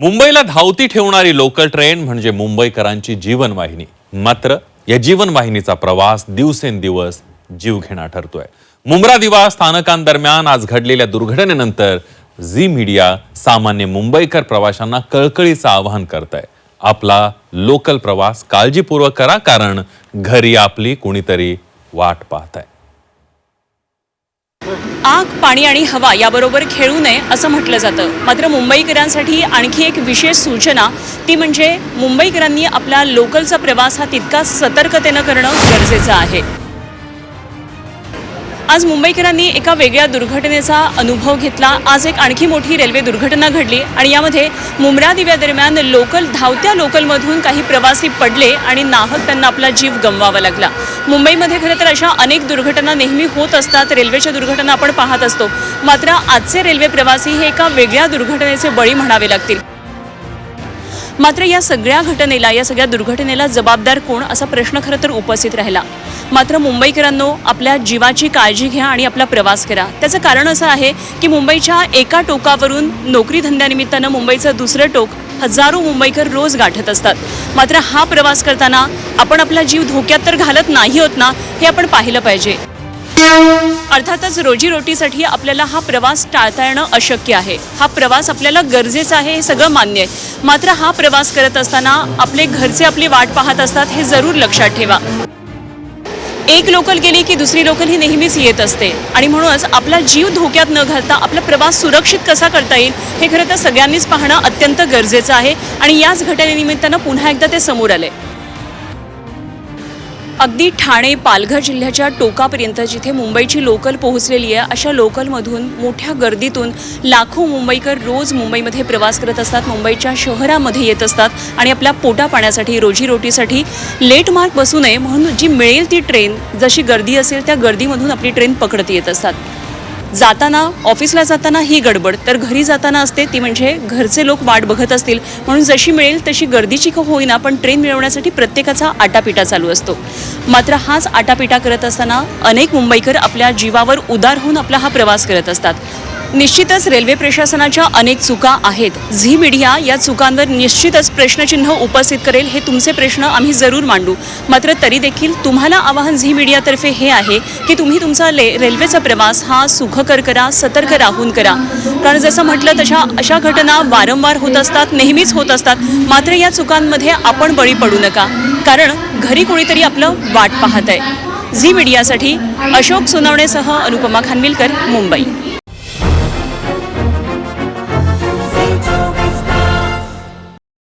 मुंबईला धावती ठेवणारी local train म्हणजे मुंबईकरांची जीवनवाहिनी. मात्र या जीवनवाहिनीचा प्रवास दिवसेंदिवस जीवघेणा ठरतोय. मुंब्रा दिवा स्थानकांदरम्यान आज घडलेल्या दुर्घटनेनंतर झी मीडिया सामान्य मुंबईकर प्रवाशांना कळकळीचं आवाहन करत आहे आपला लोकल प्रवास काळजीपूर्वक करा कारण घरी आपली कुणीतरी वाट पाहत आहे आग पाणी आणि हवा याबरोबर खेळू नये असं म्हटलं जातं. मात्र मुंबईकरांसाठी आणखी एक विशेष सूचना ती म्हणजे मुंबईकरांनी आपला लोकलचा प्रवास हा तितका सतर्कतेनं करणं गरजेचं आहे. आज मुंबईकरांनी एका वेगळ्या दुर्घटनेचा अनुभव घेतला. आज एक आणखी मोठी रेल्वे दुर्घटना घडली आणि यामध्ये मुंब्रा दिव्यादरम्यान लोकल धावत्या लोकलमधून काही प्रवासी पडले आणि नाहक त्यांना आपला जीव गमवावा लागला. मुंबईमध्ये खरं तर अशा अनेक दुर्घटना नेहमी होत असतात. रेल्वेच्या दुर्घटना आपण पाहत असतो. मात्र आजचे रेल्वे प्रवासी हे एका वेगळ्या दुर्घटनेचे बळी म्हणावे लागतील. मात्र या सगळ्या घटनेला या सगळ्या दुर्घटनेला जबाबदार कोण असा प्रश्न खरं तर उपस्थित राहिला. मात्र मुंबईकरांनो आपल्या जीवाची काळजी घ्या आणि आपला प्रवास करा. त्याचं कारण असं आहे की मुंबईच्या एका टोकावरून नोकरी धंद्यानिमित्तानं मुंबईचं दुसरं टोक हजारो मुंबईकर रोज गाठत असतात. मात्र हा प्रवास करताना आपण आपला जीव धोक्यात तर घालत नाही होत ना हे आपण पाहिलं पाहिजे. अर्थातच रोजीरोटीसाठी आपल्याला हा प्रवास टाळता येणं अशक्य आहे. हा प्रवास आपल्याला गरजेचा आहे हे सगळं मान्य आहे. मात्र हा प्रवास करत असताना आपले घरचे आपली वाट पाहत असतात हे जरूर लक्षात ठेवा. एक लोकल गेली की दुसरी लोकल ही नेहमीच येत असते. आणि म्हणूनच आपला जीव धोक्यात न घालता आपला प्रवास सुरक्षित कसा करता येईल हे खरं तर सगळ्यांनीच पाहणं अत्यंत गरजेचं आहे. आणि याच घटनेनिमित्तानं पुन्हा एकदा ते समोर आले. अगदी ठाणे पालघर जिल्ह्याच्या टोकापर्यंत जिथे मुंबईची लोकल पोहोचलेली आहे अशा लोकलमधून मोठ्या गर्दीतून लाखो मुंबईकर रोज मुंबईमध्ये प्रवास करत असतात मुंबईच्या शहरामध्ये येत असतात आणि आपल्या पोटा पाण्यासाठी रोजीरोटीसाठी लेट मार्क बसू नये म्हणून जी मिळेल ती ट्रेन जशी गर्दी असेल त्या गर्दीमधून आपली ट्रेन पकडत येत असतात. जाताना ऑफिसला जाताना ही गडबड. तर घरी जाताना असते ती म्हणजे घरचे लोक वाट बघत असतील. म्हणून जशी मिळेल तशी गर्दीची का होईना पण ट्रेन मिळवण्यासाठी प्रत्येकाचा आटापिटा चालू असतो. मात्र हाच आटापिटा करत असताना अनेक मुंबईकर आपल्या जीवावर उदार होऊन आपला हा प्रवास करत असतात. निश्चितच रेल्वे प्रशासनाच्या अनेक चुका आहेत. झी मीडिया या चुकांवर निश्चितच प्रश्नचिन्ह उपस्थित करेल हे तुमचे प्रश्न आम्ही जरूर मांडू. मात्र तरी देखील तुम्हाला आवाहन झी मीडियातर्फे हे आहे की तुम्ही तुमचा ले रेल्वेचा प्रवास हा सुखकर करा सतर्क राहून करा. कारण जसं म्हटलं तशा अशा घटना वारंवार होत असतात नेहमीच होत असतात. मात्र या चुकांमध्ये आपण बळी पडू नका. कारण घरी कोणीतरी आपलं वाट पाहत आहे झी मीडियासाठी अशोक सोनवणेसह अनुपमा खानविलकर मुंबई.